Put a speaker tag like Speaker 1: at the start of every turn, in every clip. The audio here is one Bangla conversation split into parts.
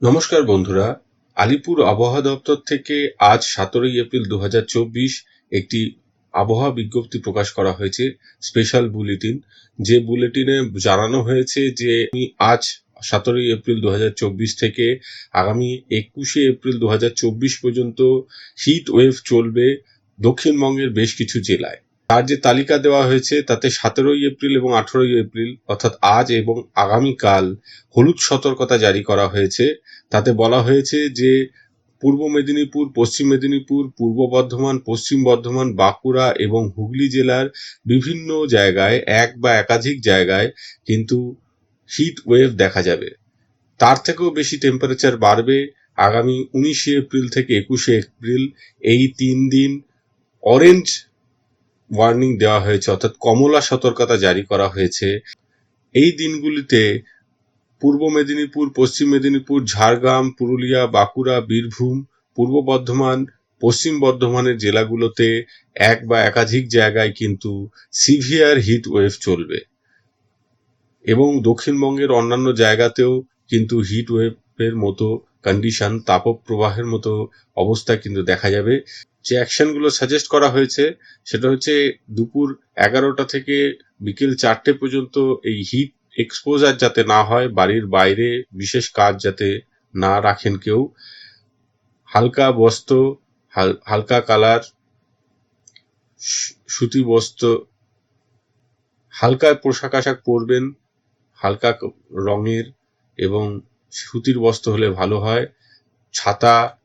Speaker 1: নমস্কার বন্ধুরা। আলিপুর আবহাওয়া দপ্তর থেকে আজ সতেরোই এপ্রিল দু হাজার চব্বিশ একটি আবহাওয়া বিজ্ঞপ্তি প্রকাশ করা হয়েছে স্পেশাল বুলেটিন যে বুলেটিনে জানানো হয়েছে যে আজ সতেরোই এপ্রিল দু হাজার চব্বিশ থেকে আগামী একুশে এপ্রিল দু হাজার চব্বিশ পর্যন্ত হিট ওয়েভ চলবে দক্ষিণবঙ্গের বেশ কিছু জেলায়। তার যে তালিকা দেওয়া হয়েছে তাতে সতেরোই এপ্রিল এবং আঠেরোই এপ্রিল, অর্থাৎ আজ এবং আগামীকাল হলুদ সতর্কতা জারি করা হয়েছে। তাতে বলা হয়েছে যে, পূর্ব মেদিনীপুর, পশ্চিম মেদিনীপুর, পূর্ব বর্ধমান, পশ্চিম বর্ধমান, বাঁকুড়া এবং হুগলি জেলার বিভিন্ন জায়গায়, এক বা একাধিক জায়গায় কিন্তু হিট ওয়েভ দেখা যাবে। তার থেকেও বেশি টেম্পারেচার বাড়বে আগামী উনিশে এপ্রিল থেকে একুশে এপ্রিল। এই তিন দিন অরেঞ্জ ওয়ার্নিং দেওয়া হয়েছে, অর্থাৎ কমলা সতর্কতা জারি করা হয়েছে। এই দিনগুলিতে পূর্ব মেদিনীপুর, পশ্চিম মেদিনীপুর, ঝাড়গ্রাম, পুরুলিয়া, বাঁকুড়া, বীরভূম, পূর্ব বর্ধমান, পশ্চিম বর্ধমানের জেলাগুলোতে এক বা একাধিক জায়গায় কিন্তু সিভিয়ার হিট ওয়েভ চলবে। এবং দক্ষিণবঙ্গের অন্যান্য জায়গাতেও কিন্তু হিট ওয়েভের মতো কন্ডিশন তাপপ্রবাহের মতো অবস্থা কিন্তু দেখা যাবে। যে অ্যাকশনগুলো সাজেস্ট করা হয়েছে, সেটা হচ্ছে দুপুর এগারোটা থেকে বিকেল চারটে পর্যন্ত এই হিট এক্সপোজার যাতে না হয়, বাড়ির বাইরে বিশেষ কাজ যাতে না রাখেন কেউ। হালকা বস্ত্র, হাল- হালকা কালার সুতি বস্ত্র, হালকা পোশাক আশাক পরবেন, হালকা রঙের এবং সুতির বস্ত্র হলে ভালো হয়। ছাতা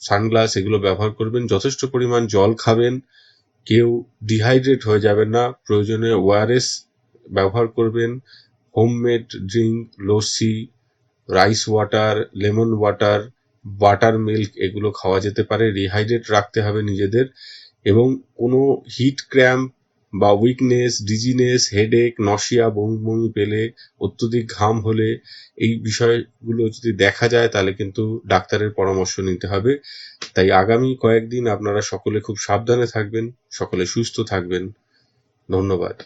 Speaker 1: সানগ্লাস এগুলো ব্যবহার করবেন, যথেষ্ট পরিমাণ জল খাবেন, কেউ ডিহাইড্রেট হয়ে যাবেন না প্রয়োজনে ওআরএস ব্যবহার করবেন homemade drink lassi rice water lemon water butter milk এগুলো খাওয়া যেতে পারে রিহাইড্রেট রাখতে হবে নিজেদের এবং কোনো হিট ক্র্যাম্প বা উইকনেস ডিজিনেস হেডেক নশিয়া বমি বমি পেলে, অত্যধিক ঘাম হলে এই বিষয়গুলো যদি দেখা যায় তাহলে কিন্তু ডাক্তারের পরামর্শ নিতে হবে। তাই আগামী কয়েকদিন আপনারা সকলে খুব সাবধানে থাকবেন, সকলে সুস্থ থাকবেন। ধন্যবাদ।